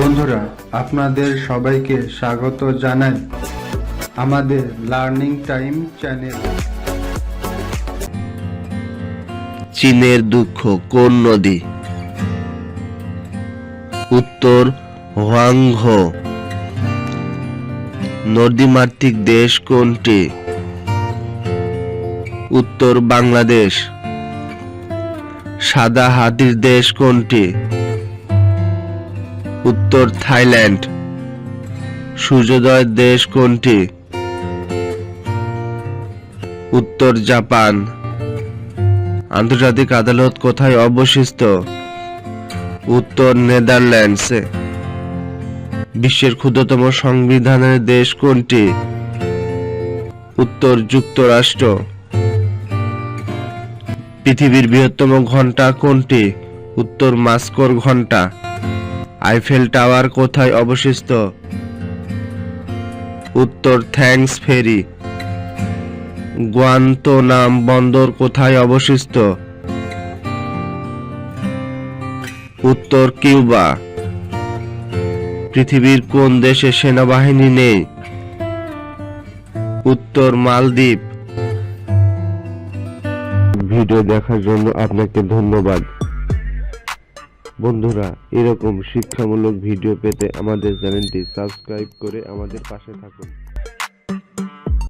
বন্ধুরা, আপনাদের সবাইকে স্বাগত জানাই আমাদের লার্নিং টাইম চ্যানেল। চীনের দুঃখ কোন নদী? উত্তর হোয়াংহো। নদীমাতৃক দেশ কোনটি? উত্তর বাংলাদেশ। সাদা হাতির দেশ কোনটি? উত্তর থাইল্যান্ড। সূর্যোদয়ের দেশ কোনটি? উত্তর জাপান। আন্তর্জাতিক আদালত কোথায় অবস্থিত? উত্তর নেদারল্যান্ডসে। বিশ্বের ক্ষুদ্রতম সংবিধানের দেশ কোনটি? উত্তর যুক্তরাষ্ট্র। পৃথিবীর বৃহত্তম ঘণ্টা কোনটি? উত্তর মাস্কোর ঘণ্টা আইফেল টাওয়ার কোথায় অবশিষ্ট? উত্তর, থ্যাঙ্কস ফেরি। গুয়ান্তোনাম বন্দর কোথায় অবশিষ্ট? উত্তর, কিউবা। পৃথিবীর কোন দেশে সেনাবাহিনী নেই? উত্তর, মালদ্বীপ। ভিডিও দেখার জন্য আপনাকে ধন্যবাদ। বন্ধুরা এরকম শিক্ষামূলক ভিডিও পেতে আমাদের চ্যানেলটি সাবস্ক্রাইব করে আমাদের পাশে থাকুন।